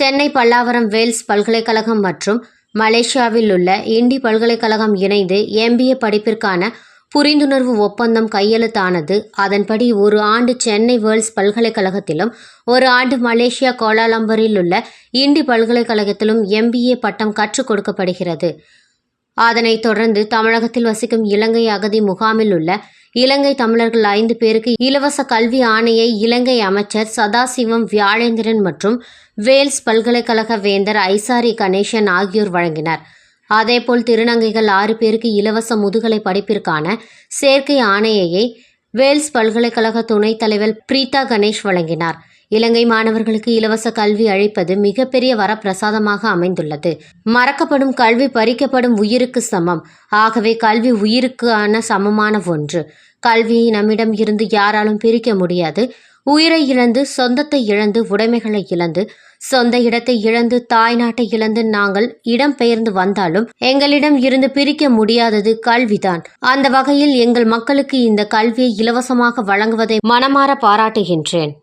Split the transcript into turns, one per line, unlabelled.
Chennai Pallavaram Wales பல்கலைக்கழகம் மற்றும் மலேசியாவில் உள்ள இண்டி பல்கலைக்கழகம் இணைந்து எம்பிஏ படிப்பிற்கான புரிந்துணர்வு ஒப்பந்தம் கையெழுத்தானது. அதன்படி ஒரு ஆண்டு சென்னை வேர்ல்ஸ் பல்கலைக்கழகத்திலும் ஒரு ஆண்டு மலேசியா கோலாலம்பரில் உள்ள இண்டி பல்கலைக்கழகத்திலும் எம்பிஏ பட்டம் கற்றுக் கொடுக்கப்படுகிறது. அதனைத் தொடர்ந்து தமிழகத்தில் வசிக்கும் இலங்கை அகதி முகாமில் உள்ள இலங்கை தமிழர்கள் ஐந்து பேருக்கு இலவச கல்வி ஆணையை இலங்கை அமைச்சர் சதாசிவம் வியாழேந்திரன் மற்றும் வேல்ஸ் பல்கலைக்கழக வேந்தர் ஐசாரி கணேசன் ஆகியோர் வழங்கினர். அதேபோல் திருநங்கைகள் ஆறு பேருக்கு இலவச முதுகலை படிப்பிற்கான சேர்க்கை ஆணையை வேல்ஸ் பல்கலைக்கழக துணைத் தலைவர் பிரீதா கணேஷ் வழங்கினார். இலங்கை மாணவர்களுக்கு இலவச கல்வி அழைப்பது மிகப்பெரிய வரப்பிரசாதமாக அமைந்துள்ளது. மறக்கப்படும் கல்வி பறிக்கப்படும் உயிருக்கு சமம். ஆகவே கல்வி உயிருக்கான சமமான ஒன்று. கல்வியை நம்மிடம் இருந்து யாராலும் பிரிக்க முடியாது. உயிரை இழந்து சொந்தத்தை இழந்து உடைமைகளை இழந்து சொந்த இடத்தை இழந்து தாய் நாட்டை இழந்து நாங்கள் இடம் பெயர்ந்து வந்தாலும் எங்களிடம் இருந்து பிரிக்க முடியாதது கல்விதான். அந்த வகையில் எங்கள் மக்களுக்கு இந்த கல்வியை இலவசமாக வழங்குவதை மனமாற பாராட்டுகின்றேன்.